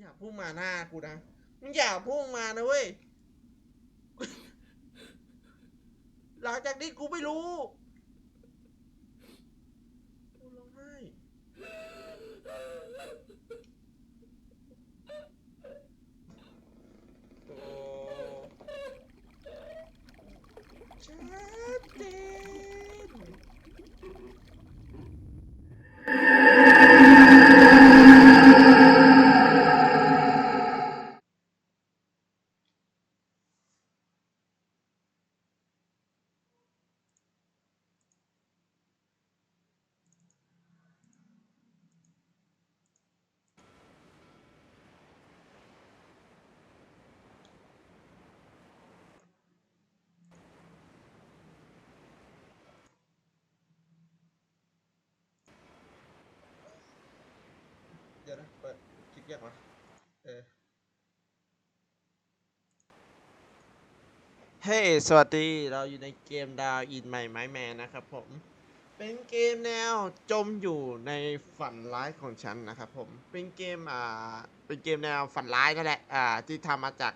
อย่าพุ่งมาหน้ากูนะมึงอย่าพุ่งมานะเว้ย หลังจากนี้กูไม่รู้กูร้องไห้โอ้ชัดเจน เดี๋ยวนะ เปิดคลิปแยกมาเออเฮ้สวัสดี เราอยู่ในเกมดาวอินใหม่ไม้แมนนะครับผม เป็นเกมแนวจมอยู่ในฝันร้ายของฉันนะครับผม เป็นเกมอ่า เป็นเกมแนวฝันร้ายนั่นแหละ อ่า ที่ทำมาจาก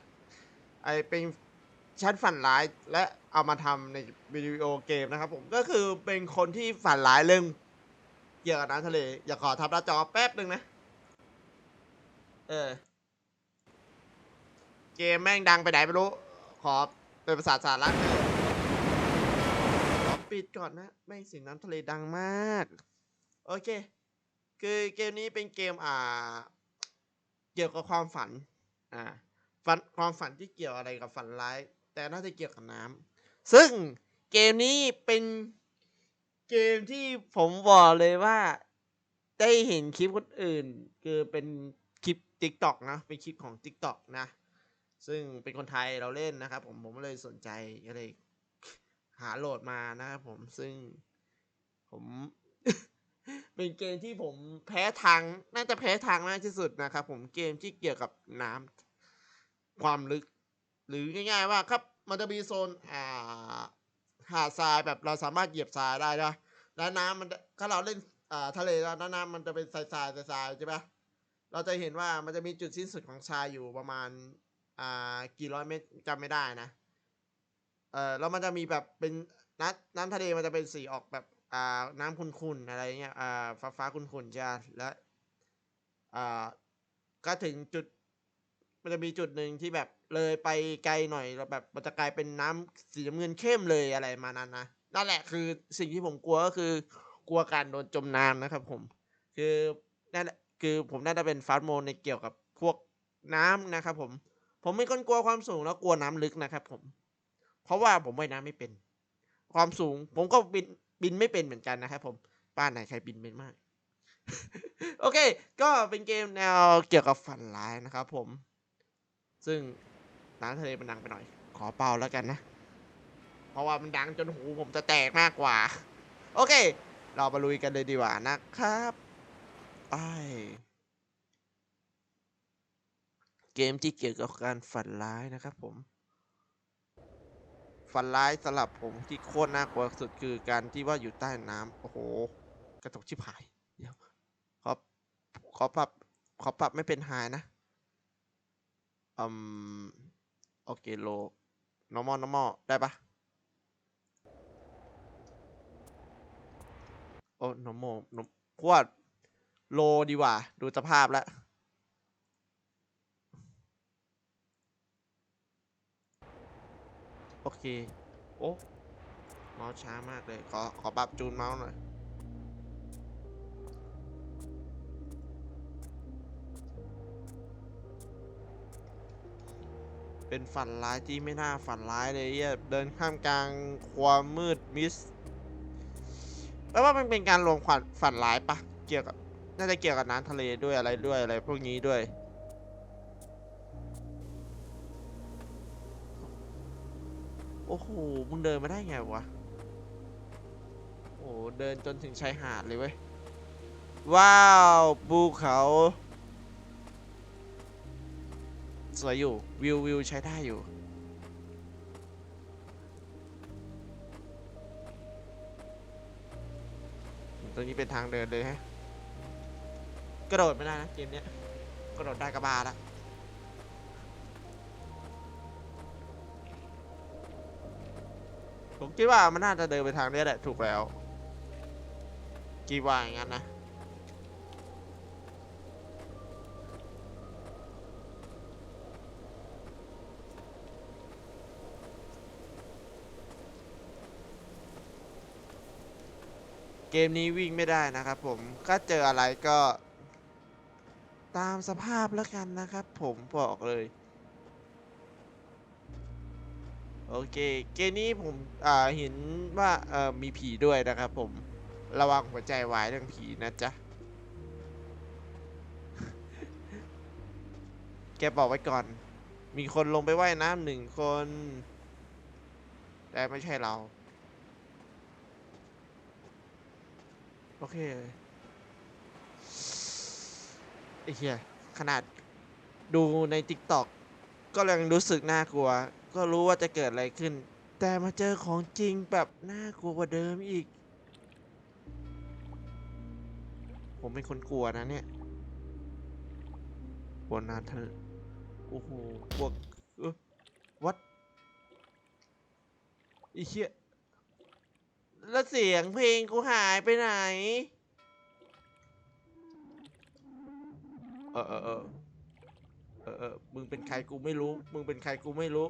ไอเป็นฉันฝันร้ายและเอามาทำในวิดีโอเกมนะครับผม ก็คือเป็นคนที่ฝันร้ายเรื่องเกี่ยวกับน้ำทะเล อย่าขอทับหน้าจอแป๊บหนึ่งนะ เออ เกมแม่งดังไปไหนไม่รู้ ขอเป็นภาษาสาระหน่ยขอปิดก่อนนะ แม่งเสียงน้ำทะเลดังมาก โอเค คือเกมนี้เป็นเกมอ่า เกี่ยวกับความฝัน อ่า ฝันความฝันที่เกี่ยวอะไรกับฝันร้าย แต่น่าจะเกี่ยวกับน้ำ ซึ่งเกมนี้เป็นเกมที่ผมบอกเลยว่า ได้เห็นคลิปคนอื่น คือเป็น คลิป TikTok นะเป็นคลิปของ TikTok นะ ซึ่งเป็นคนไทยเราเล่นนะครับ ผมผมเลยสนใจก็เลยหาโหลดมานะครับผมซึ่งผมเป็นเกมที่ผมแพ้ทางน่าจะแพ้ทางมากที่สุดนะครับผมเกมที่เกี่ยวกับน้ำความลึก หรือง่ายๆว่าครับมันจะมีโซนอ่าหาดทรายแบบเราสามารถเหยียบทรายได้นะแล้วน้ำมันถ้าเราเล่นอ่าทะเลแล้วน้ำมันจะเป็นทรายทรายทรายใช่ปะ เราจะเห็นว่ามันจะมีจุดสิ้นสุดของทรายอยู่ประมาณอ่ากี่ร้อยเมตรจำไม่ได้นะเออแล้วมันจะมีแบบเป็นน้ำน้ำทะเลมันจะเป็นสีออกแบบอ่าน้ำขุ่นๆอะไรเงี้ยอ่าฟ้าฟ้าขุ่นๆใช่ปะแล้วอ่าก็ถึงจุดมันจะมีจุดหนึ่งที่แบบเลยไปไกลหน่อยแล้วแบบมันจะกลายเป็นน้ำสีน้ำเงินเข้มเลยอะไรมานั้นนะนั่นแหละคือสิ่งที่ผมกลัวก็คือกลัวการโดนจมน้ำนะครับผม คือนั่นแหละ คือผมน่าจะเป็นฟาสต์โมในเกี่ยวกับพวกน้ำนะครับผม ผมเป็นคนกลัวความสูงแล้วกลัวน้ำลึกนะครับผม เพราะว่าผมว่ายน้ำไม่เป็น ความสูง ผมก็บินบินไม่เป็นเหมือนกันนะครับผมบ้านไหนใครบินเป็นมาก โอเค ก็เป็นเกมแนวเกี่ยวกับฝันร้ายนะครับผม ซึ่งน้ำทะเลมันดังไปหน่อย ขอเป่าแล้วกันนะ เพราะว่ามันดังจนหูผมจะแตกมากกว่า โอเค เรามาลุยกันเลยดีกว่านะครับ ไป เกมที่เกี่ยวกับการฝันร้ายนะครับผม ฝันร้ายสำหรับผมที่โคตรน่ากลัวสุดคือการที่ว่าอยู่ใต้น้ำโอ้โห กระตกชิบหาย เดี๋ยวขอขอปรับขอปรับไม่เป็นไฮนะอืมโอเคโล normal normal ได้ปะโอ้ normal นพวด โลดีกว่า ดูสภาพแล้วโอเค โอ้เมาส์ช้ามากเลย ขอ ขอปรับจูนเมาส์หน่อย เป็นฝันร้ายที่ไม่น่าฝันร้ายเลยเียเดินข้ามกลางความมืดมิสแปลว่ามันเป็นการลงฝันฝันร้ายปะ เกี่ยวกับ น่าจะเกี่ยวกับน้ำทะเลด้วยอะไรด้วยอะไรพวกนี้ด้วย โอ้โห มึงเดินมาได้ไงวะ โอ้โหเดินจนถึงชายหาดเลยเว้ย ว้าวภูเขา สวยอยู่ วิววิวใช้ได้อยู่ตรงนี้เป็นทางเดินเลยฮะ กระโดดไม่ได้นะเกมเนี้ยกระโดดได้กระบาละผมคิดว่ามันน่าจะเดินไปทางนี้แหละถูกแล้วกีว่าอย่างนั้นนะเกมนี้วิ่งไม่ได้นะครับผมก็เจออะไรก็ ตามสภาพแล้วกันนะครับ ผมบอกเลย โอเค เกมนี้ผมอ่าเห็นว่าเอ่อมีผีด้วยนะครับผมระวังหัวใจวายเรื่องผีนะจ๊ะ แกบอกไว้ก่อน มีคนลงไปว่ายน้ำหนึ่งคน แต่ไม่ใช่เรา โอเค ไอ้เหี้ยขนาดดูใน TikTok ก็ยังรู้สึกน่ากลัว ก็รู้ว่าจะเกิดอะไรขึ้น แต่มาเจอของจริงแบบน่ากลัวกว่าเดิมอีก ผมเป็นคนกลัวนะเนี่ยกลัวนานเธอโอ้โหพวกเออวัดไอ้เหี้ยแล้วเสียงเพลงกูหายไปไหน เออเออเออเออเออมึงเป็นใครกูไม่รู้ มึงเป็นใครกูไม่รู้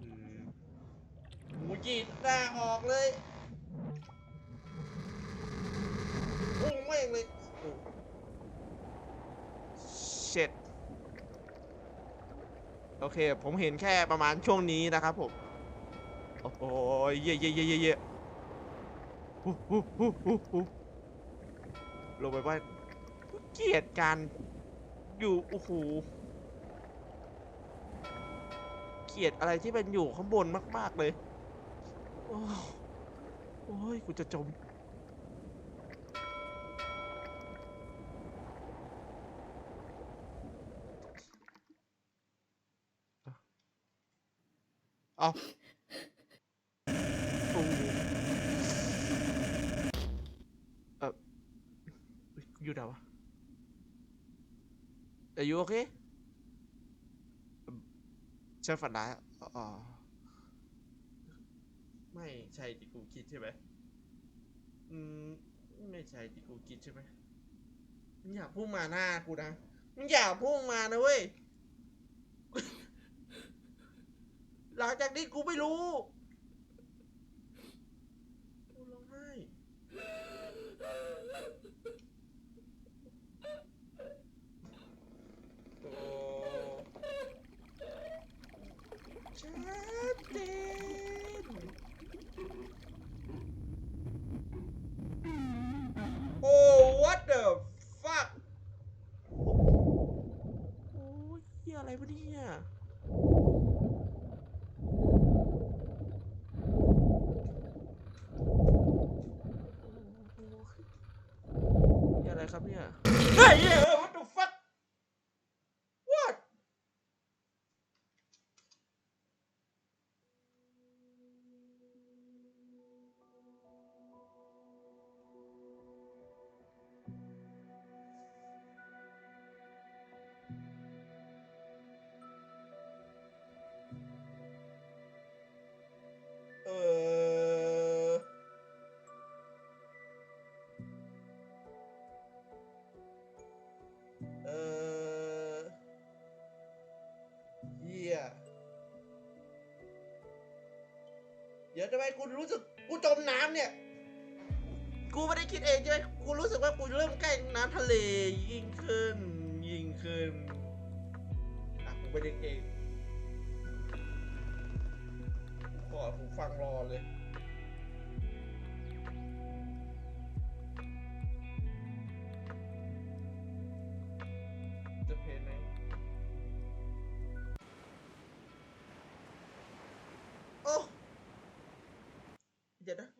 อืมกูจีดหน้าออกเลยพุ่งแม่งเลยเช็ดโอเค ผมเห็นแค่ประมาณช่วงนี้นะครับผม โอ้โหเย่เย่เย่เย่เย่ฮู้ฮู้ฮู้ฮู้ฮู้ ลงไปว่าเกลียดการอยู่โอ้โหเกลียดอะไรที่มันอยู่ข้างบนมาก ๆ เลย โอ้โอ้ยกูจะจม เอาโอ้โหเออเฮ้ย อยู่ไหนวะ Are you okay ฉันฝันร้ายอะอ๋อ ไม่ใช่ที่กูคิดใช่ไหมอืม ไม่ใช่ที่กูคิดใช่ไหมมึงอย่าพุ่งมาหน้ากูนะมึงอย่าพุ่งมานะเว้ย หลังจากนี้กูไม่รู้ กูร้องไห้โอ้ชัดเจนโอ้ what the fuck โอ้ยเหี้ย อะไรวะเนี่ยอะไรครับเนี่ย ทำไมกูรู้สึกกูจมน้ำเนี่ย กูไม่ได้คิดเองใช่ไหมกูรู้สึกว่ากูเริ่มใกล้น้ำทะเลยิ่งขึ้น ยิ่งขึ้นอะกูไปดึงเองขอผมฟังรอเลย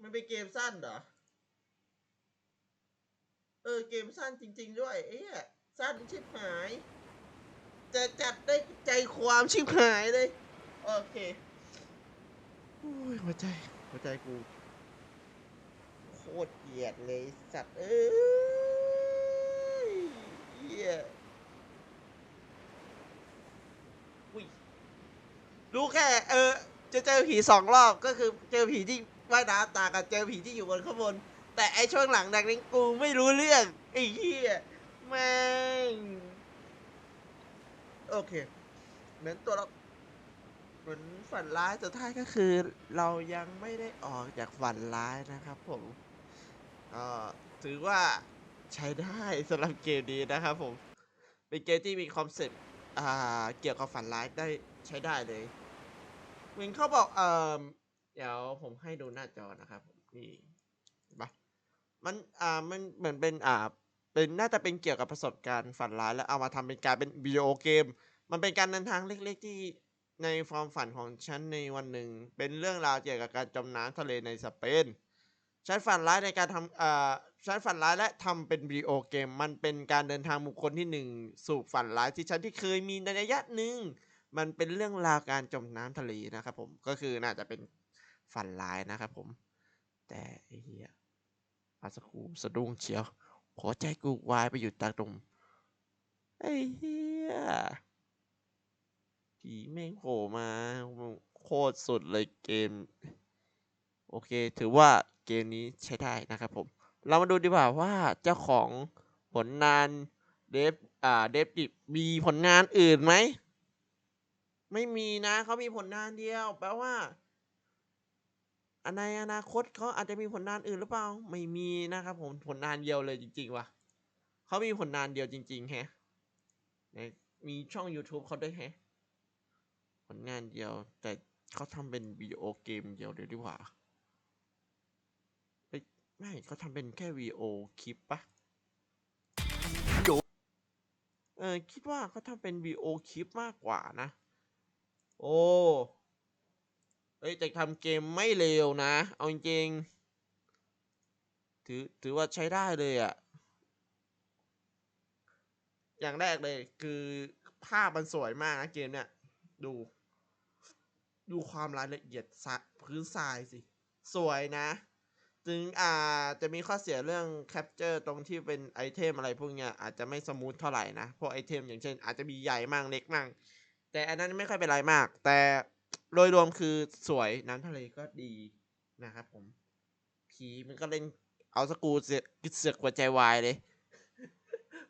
มันเป็นเกมสั้นเหรอ เออ เกมสั้นจริง ๆ ด้วยเอ๊ะสั้นชิบหาย จะจัดได้ใจความชิบหายเลย โอเคหัวใจ หัวใจกู โคตรเกลียดเลยสัตว์ เอ้เหี้ยรู้แค่ เออ จะเจอผีสองรอบก็คือเจอผีที่ ว่ายน้ำตากับเจอผีที่อยู่บนข้างบน แต่ไอช่วงหลังดักนี้กูไม่รู้เรื่องไอ้เหี้ยแม่งโอเคเหมือนตัวเราเหมือนฝันร้ายสุดท้ายก็คือ เรายังไม่ได้ออกจากฝันร้ายนะครับผมก็ถือว่าใช้ได้สำหรับเกมนี้นะครับผม เป็นเกมที่มีคอนเซ็ปต์เกี่ยวกับฝันร้ายได้ใช้ได้เลยเหมือนเขาบอกเอ่อ เดี๋ยวผมให้ดูหน้าจอนะครับนี่ปะมันอ่ามันเหมือนเป็นอ่าเป็นน่าจะเป็นเกี่ยวกับประสบการณ์ฝันร้ายแล้วเอามาทำเป็นการเป็นวิดีโอเกม มันเป็นการเดินทางเล็ก ๆ ที่ในความฝันของฉันในวันหนึ่ง เป็นเรื่องราวเกี่ยวกับการจมน้ำทะเลในสเปนฉันฝันร้ายในการทำอ่าฉันฝันร้ายและทำเป็นวิดีโอเกม มันเป็นการเดินทางบุคคลที่หนึ่งสู่ฝันร้ายที่ฉันที่เคยมีในระยะหนึ่งมันเป็นเรื่องราวการจมน้ำทะเลนะครับผมก็คือน่าจะเป็น ฝันร้ายนะครับผม แต่ไอ้เหี้ยอาสกูสะดุ้งเชียวหัวใจกูวายไปอยู่ตาตรงไอ้เหี้ยผีแม่งโผล่มา โคตรสุดเลยเกม โอเค ถือว่าเกมนี้ใช้ได้นะครับผม เรามาดูดีกว่าว่าเจ้าของผลงานเดฟอ่าเดฟดิมีผลงานอื่นไหม ไม่มีนะเขามีผลงานเดียว แปลว่า ในอนาคตเขาอาจจะมีผลงานอื่นหรือเปล่า ไม่มีนะครับผมผลงานเดียวเลยจริง ๆว่ะเขามีผลงานเดียวจริง ๆ แฮะมีช่อง YouTube เขาด้วยแฮะ ผลงานเดียว แต่เขาทำเป็นวิดีโอเกมเดียวเดี๋ยวดีกว่าไม่เขาทำเป็นแค่วีโอคลิปปะเออคิดว่าเขาทำเป็นวีโอคลิปมากกว่านะ โอ้ เอ้ยแต่ทำเกมไม่เลวนะ เอาจริงถือถือว่าใช้ได้เลยอะ่ะอย่างแรกเลยคือภาพมันสวยมากนะเกมเนี่ย ดู ดูความรายละเอียดสะพื้นทรายสิ สวยนะ ถึงอ่าจะมีข้อเสียเรื่องแคปเจอร์ตรงที่เป็นไอเทมอะไรพวกเนี้ยอาจจะไม่สมูทเท่าไหร่นะ พวกไอเทมอย่างเช่นอาจจะมีใหญ่มั่งเล็กมั่งแต่อันนั้นไม่ค่อยเป็นไรมาก แต่ โดยรวมคือสวยน้ำทะเลก็ดีนะครับผม ผีมันก็เล่นเอาสกูเสือกเสือกหัวใจวายเลย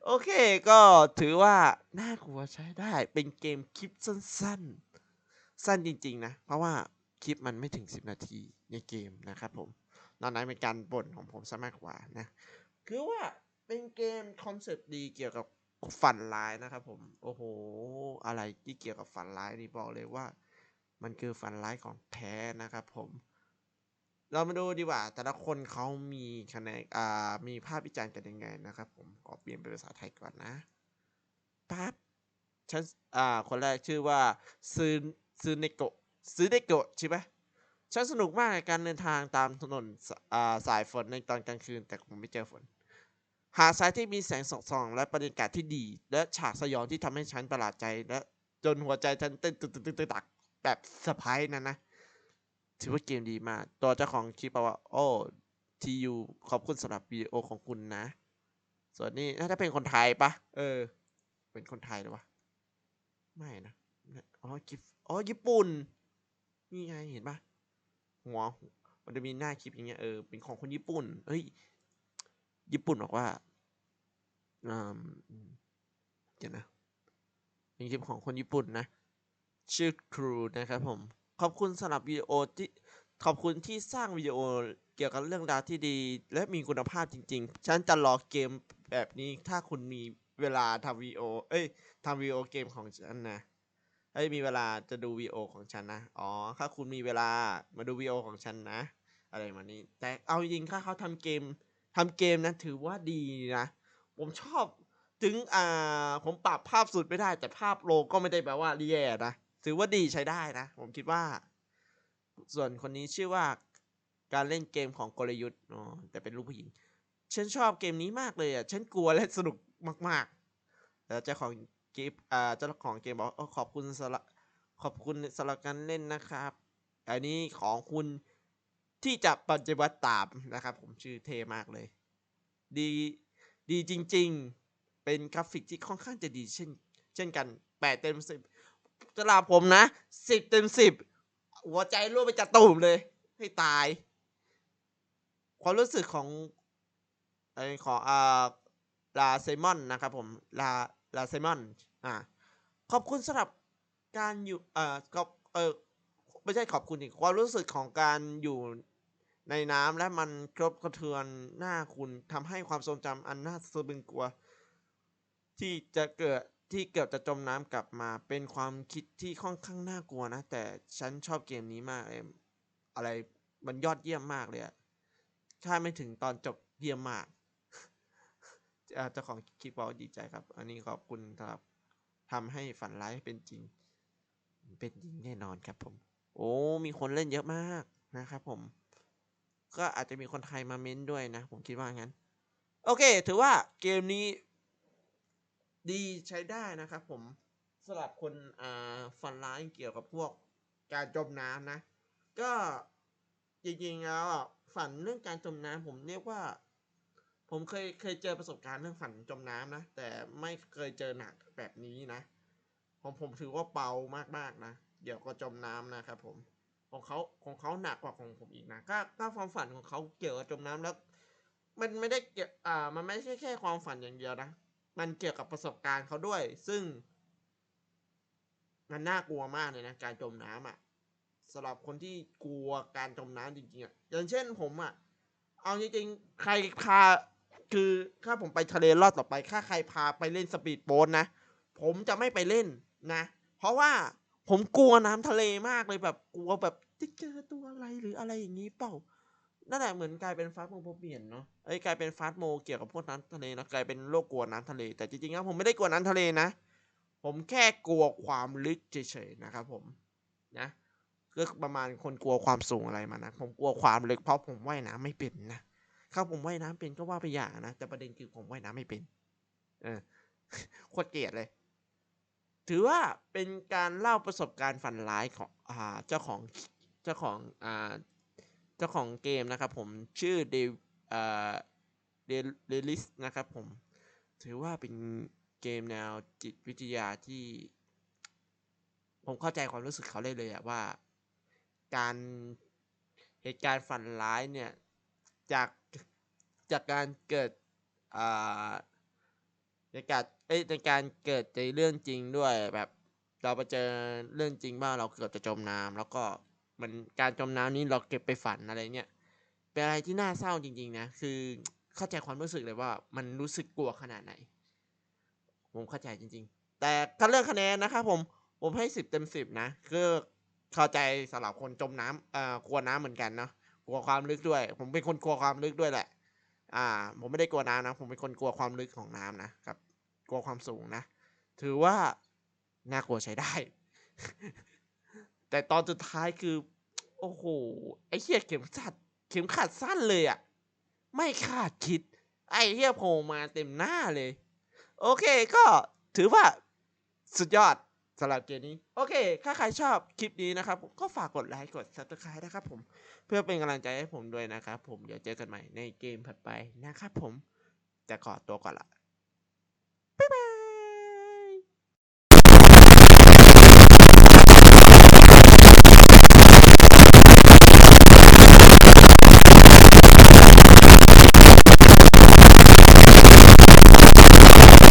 โอเคก็ถือว่า น่ากลัวใช้ได้เป็นเกมคลิปสั้น ๆ สั้นจริง ๆ นะ เพราะว่าคลิปมันไม่ถึง 10 นาทีในเกมนะครับผม นอกนั้นเป็นการบ่นของผมซะมากกว่านะ คือว่าเป็นเกมคอนเซปต์ดีเกี่ยวกับฝันร้ายนะครับผม โอ้โห อะไรที่เกี่ยวกับฝันร้ายนี่บอกเลยว่า มันคือฝันร้ายของแท้นะครับผม เรามาดูดีกว่า แต่ละคนเขามีคะแนนอ่ามีภาพวิจารณ์กันยังไงนะครับผมขอเปลี่ยนเป็นภาษาไทยก่อนนะปั๊บฉันอ่าคนแรกชื่อว่าซึซึเนโกะซึเนโกะใช่ไหมฉันสนุกมากในการเดินทางตามถนนสอ่าสายฝนในตอนกลางคืนแต่คงไม่เจอฝน หาดทรายที่มีแสงส่องและบรรยากาศที่ดี และฉากสยองที่ทำให้ฉันประหลาดใจและจนหัวใจฉันเต้นตึกตึกตึกตึกตัก แบบเซอร์ไพรส์นั่นนะ ถือว่าเกมดีมาก ตัวเจ้าของคลิปบอกว่า โอ้ทียูขอบคุณสำหรับวิดีโอของคุณนะ ส่วนนี้น่าจะเป็นคนไทยปะเออ เป็นคนไทยหรือวะ ไม่นะ อ๋อคลิปอ๋อ ญี่ปุ่น นี่ไงเห็นปะหัว มันจะมีหน้าคลิปอย่างเงี้ย เออ เป็นของคนญี่ปุ่น เฮ้ย ญี่ปุ่นบอกว่าอืมเดี๋ยวนะเป็นคลิปของคนญี่ปุ่นนะ ชื่อครูนะครับผม ขอบคุณสำหรับวิดีโอที่ขอบคุณที่สร้างวิดีโอเกี่ยวกับเรื่องราวที่ดี และมีคุณภาพจริง ๆ ฉันจะรอเกมแบบนี้ถ้าคุณมีเวลาทำวิดีโอเอ้ยทำวิดีโอเกมของฉันนะเอ้ยมีเวลาจะดูวิดีโอของฉันนะ อ๋อ ถ้าคุณมีเวลามาดูวิดีโอของฉันนะ อะไรมานี้ แต่เอาจริงๆถ้าเขาทำเกมทำเกมนะถือว่าดีนะ ผมชอบ ถึงอ่าผมปรับภาพสุดไม่ได้ แต่ภาพโลก็ไม่ได้แปลว่าแย่นะ ถือว่าดีใช้ได้นะ ผมคิดว่า ส่วนคนนี้ชื่อว่าการเล่นเกมของกลยุทธ์อ๋อแต่เป็นลูกผู้หญิง ฉันชอบเกมนี้มากเลยอะ ฉันกลัวและสนุกมากๆแล้วเจ้าของเกมอ่าเจ้าของเกมบอกขอบคุณสำหรับขอบคุณสำหรับการเล่นนะครับ อันนี้ของคุณที่จะปฏิบัติตามนะครับ ผมชื่อเทมากเลย ดีดีจริง ๆ เป็นกราฟิกที่ค่อนข้างจะดีเช่น เช่นกันแปดเต็มสิบ สำหรับผมนะสิบเต็มสิบหัวใจรั่วไปจากตูมเลย ให้ตาย ความรู้สึกของไอของอ่าลาเซมอนนะครับผมลาลาเซมอนอ่าขอบคุณสำหรับการอยู่เอ่อก็เออไม่ใช่ขอบคุณอีกความรู้สึกของการอยู่ในน้ำและมันกรบกระเทือนหน้าคุณทำให้ความทรงจำอันน่าสะบึงกลัว ที่จะเกิด ที่เกือบจะจมน้ำกลับมาเป็นความคิดที่ค่อนข้างน่ากลัวนะ แต่ฉันชอบเกมนี้มากเลยอะไรมันยอดเยี่ยมมากเลยอะถ้าไม่ถึงตอนจบเยี่ยมมากเจ้าของคลิปบอกดีใจครับ อันนี้ขอบคุณครับทำให้ฝันร้ายเป็นจริง เป็นจริงแน่นอนครับผม โอ้ มีคนเล่นเยอะมากนะครับผม ก็อาจจะมีคนไทยมาเม้นด้วยนะ ผมคิดว่างั้น โอเค ถือว่าเกมนี้ ดีใช้ได้นะครับผมสำหรับคนอ่าฝันร้ายเกี่ยวกับพวกการจมน้ำนะ ก็จริงๆแล้วฝันเรื่องการจมน้ำผมเรียกว่า ผมเคยเคยเจอประสบการณ์เรื่องฝันจมน้ำนะ แต่ไม่เคยเจอหนักแบบนี้นะของผมถือว่าเบามากๆนะ เดี๋ยวก็จมน้ำนะครับผมของเขาของเขาหนักกว่าของผมอีกนะก็ก็ความฝันของเขาเกี่ยวกับจมน้ำแล้ว มันไม่ได้เกี่ยวอ่ามันไม่ใช่แค่ความฝันอย่างเดียวนะ มันเกี่ยวกับประสบการณ์เขาด้วย ซึ่ง มันน่ากลัวมากเลยนะการจมน้ำอะสำหรับคนที่กลัวการจมน้ำจริงๆอะอย่างเช่นผมอะเอาจริงๆใครพาคือถ้าผมไปทะเลรอบต่อไปถ้าใครพาไปเล่นสปีดโบ๊ทนะผมจะไม่ไปเล่นนะ เพราะว่าผมกลัวน้ำทะเลมากเลยแบบกลัวแบบจะเจอตัวอะไรหรืออะไรอย่างนี้เปล่า นั่นแหละเหมือนกลายเป็นฟาสโมโพเบียนเนาะเอ้ยกลายเป็นฟาสโมเกี่ยวกับพวกน้ำทะเลนะกลายเป็นโรคกลัวน้ำทะเล แต่จริงๆแล้วผมไม่ได้กลัวน้ำทะเลนะ ผมแค่กลัวความลึกเฉยๆนะครับผมนะก็ประมาณคนกลัวความสูงอะไรมานะผมกลัวความลึกเพราะผมว่ายน้ำไม่เป็นนะถ้าผมว่ายน้ำเป็นก็ว่าไปอย่างนะแต่ประเด็นคือผมว่ายน้ำไม่เป็น เออโคตรเกลียดเลย ถือว่าเป็นการเล่าประสบการณ์ฝันร้ายของอ่าเจ้าของเจ้าของอ่า เจ้าของเกมนะครับผมชื่อเดวเดเดลิสนะครับผม ถือว่าเป็นเกมแนวจิตวิทยาที่ ผมเข้าใจความรู้สึกเขาเลยเลยอะว่า การเหตุการณ์ฝันร้ายเนี่ย จากจากการเกิดอ่าในการเอ้ยในการเกิดในเรื่องจริงด้วยแบบ เราไปเจอเรื่องจริงบ้างเราเกือบจะจมน้ำแล้วก็ หมันการจมน้ำนี้เราเก็บไปฝันอะไรเงี้ยเป็นอะไรที่น่าเศร้าจริง ๆ นะ คือเข้าใจความรู้สึกเลยว่ามันรู้สึกกลัวขนาดไหน ผมเข้าใจจริง ๆ แต่ถ้าเรื่องคะแนนนะครับผมผมให้สิบเต็มสิบนะคือเข้าใจสำหรับคนจมน้ำเอ่อกลัวน้ำเหมือนกันเนาะกลัวความลึกด้วย ผมเป็นคนกลัวความลึกด้วยแหละ อ่า ผมไม่ได้กลัวน้ำนะ ผมเป็นคนกลัวความลึกของน้ำนะครับ กลัวความสูงนะ ถือว่าน่ากลัวใช้ได้ แต่ตอนสุดท้ายคือ โอ้โห ไอ้เหี้ยเข็มขัด เข็มขัดสั้นเลยอะ่ะไม่คาดคิด ไอ้เหี้ยโผล่มาเต็มหน้าเลย โอเคก็ถือว่าสุดยอดสำหรับเกมนี้ โอเค ถ้าใครชอบคลิปนี้นะครับ ก็ฝากกดไลค์กด subscribe นะครับผม เพื่อเป็นกำลังใจให้ผมด้วยนะครับผม เดี๋ยวเจอกันใหม่ในเกมถัดไปนะครับผมแต่ขอตัวก่อนละ